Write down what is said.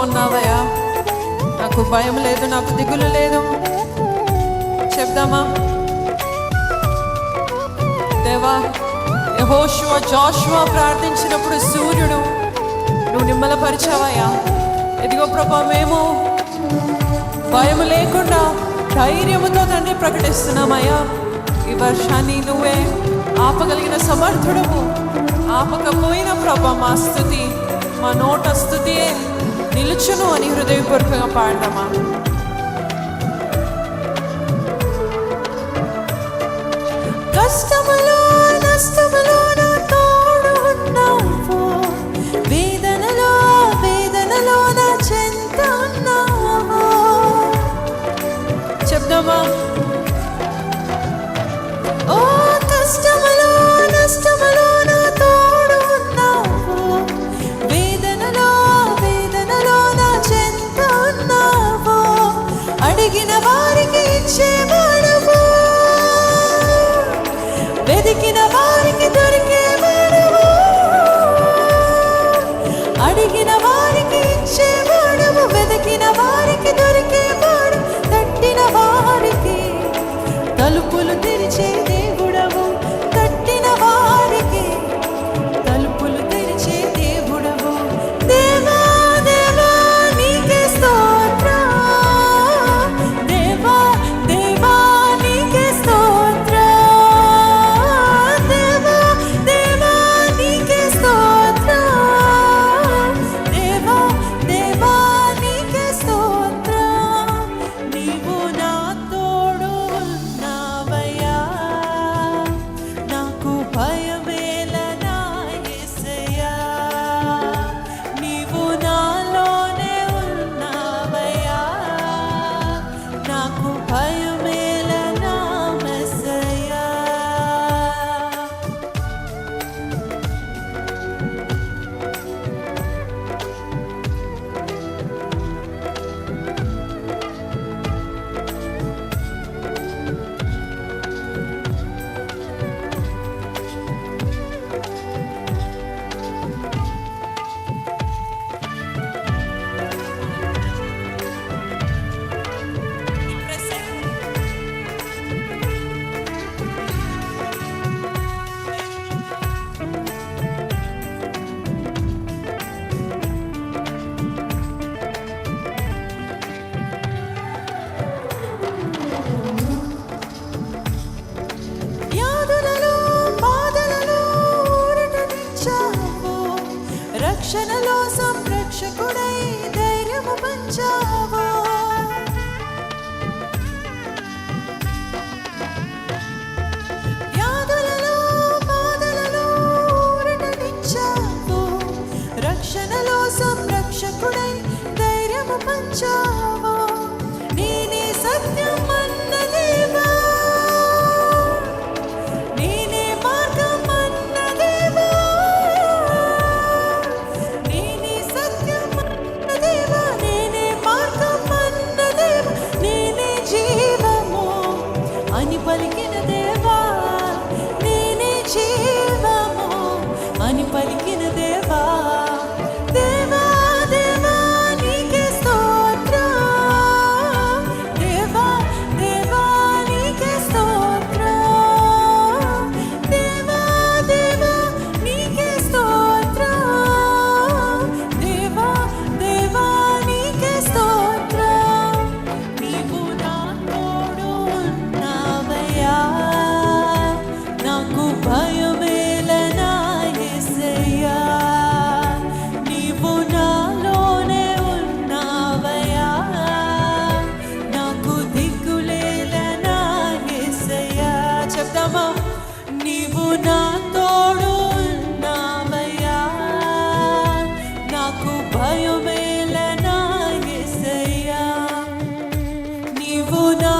ఉన్నావయ్యా? నాకు భయం లేదు నాకు దిగులు లేదు. చెప్దామా? దేవా యహోషువ జాషువ ప్రార్థించినప్పుడు సూర్యుడు నువ్వు నిమ్మలపరిచావయ్యా. ఎదిగో ప్రభా మేము భయం లేకుండా ధైర్యముతో తండ్రి ప్రకటిస్తున్నామయ్యా. ఈ వర్షాన్ని నువ్వే ఆపగలిగిన సమర్థుడము ఆపకపోయిన ప్రభా మా స్థుతి మా నోట స్థుతియే. నిలుచును అని హృదయపూర్వకంగా పాడదామా? కష్టములో అడిగిన వారికి ఇచ్చేవాడవు వెతికిన వారికి 家 నాకు భయమేలనాయ్యా నీవు నాలోనే ఉన్నావయా నాకు దిక్కులేలనాయ్యా చెప్తామా? నీవు నా తోడు ఉన్నావయా నాకు భయమేలనాయ్యా నీవు నా